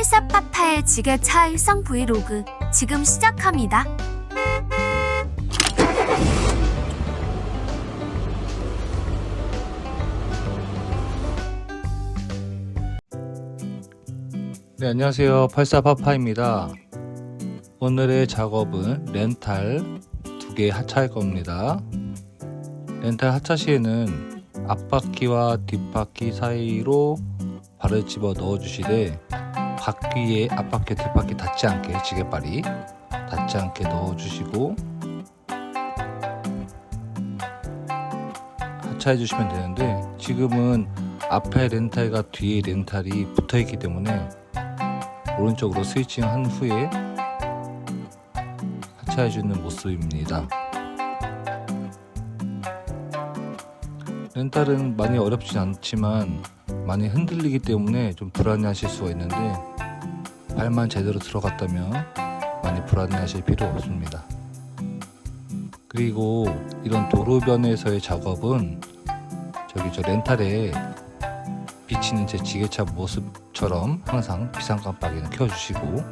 팔사파파의 지게차 일상 브이로그 지금 시작합니다. 네, 안녕하세요. 84파파입니다. 오늘의 작업은 렌탈 두 개의 하차할 겁니다. 렌탈 하차 시에는 앞바퀴와 뒷바퀴 사이로 발을 집어 넣어 주시되 바퀴에 앞바퀴 뒷바퀴 닿지 않게 지게발이 닿지 않게 넣어 주시고 하차해 주시면 되는데 지금은 앞에 렌탈과 뒤에 렌탈이 붙어 있기 때문에 오른쪽으로 스위칭 한 후에 하차해 주는 모습입니다. 렌탈은 많이 어렵진 않지만 많이 흔들리기 때문에 좀 불안해하실 수가 있는데 발만 제대로 들어갔다면 많이 불안해하실 필요 없습니다. 그리고 이런 도로변에서의 작업은 저기 저 렌탈에 비치는 제 지게차 모습처럼 항상 비상 깜빡이는 켜주시고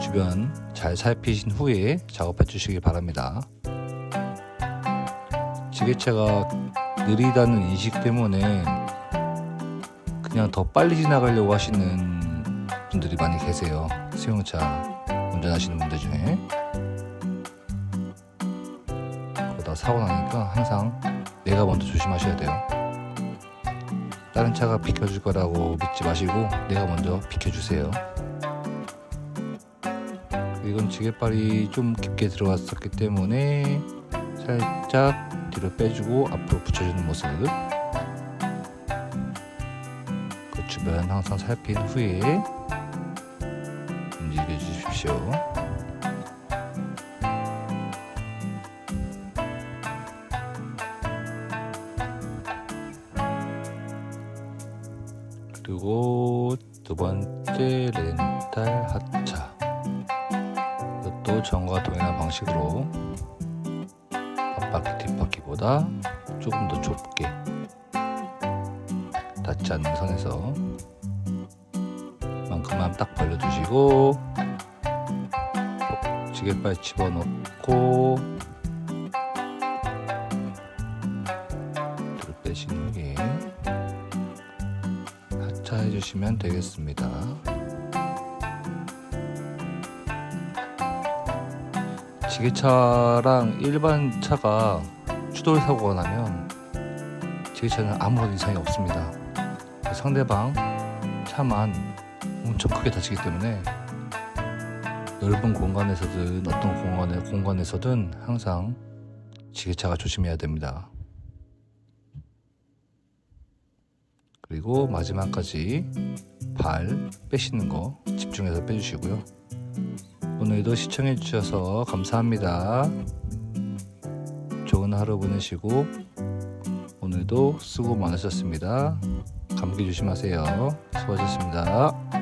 주변 잘 살피신 후에 작업해 주시기 바랍니다. 지게차가 느리다는 인식 때문에 그냥 더 빨리 지나가려고 하시는 분들이 많이 계세요. 승용차 운전하시는 분들 중에 그러다 사고 나니까 항상 내가 먼저 조심하셔야 돼요. 다른 차가 비켜줄 거라고 믿지 마시고 내가 먼저 비켜주세요. 이건 지게발이 좀 깊게 들어갔었기 때문에 살짝 뒤로 빼주고 앞으로 붙여주는 모습. 그 주변 항상 살핀 후에 움직여 주십시오. 그리고 두 번째 렌탈 하차 이것도 전과 동일한 방식으로 앞바퀴 뒷바퀴보다 조금 더 좁게 닿지 않는 선에서 만큼만 딱 벌려주시고 지게발 집어넣고 뒤로 빼신 후에 하차해 주시면 되겠습니다. 지게차랑 일반 차가 추돌 사고가 나면 지게차는 아무런 이상이 없습니다. 상대방 차만 엄청 크게 다치기 때문에 넓은 공간에서든 어떤 공간에, 공간에서든 항상 지게차가 조심해야 됩니다. 그리고 마지막까지 발 빼시는 거 집중해서 빼주시고요. 오늘도 시청해 주셔서 감사합니다. 좋은 하루 보내시고 오늘도 수고 많으셨습니다. 감기 조심하세요. 수고하셨습니다.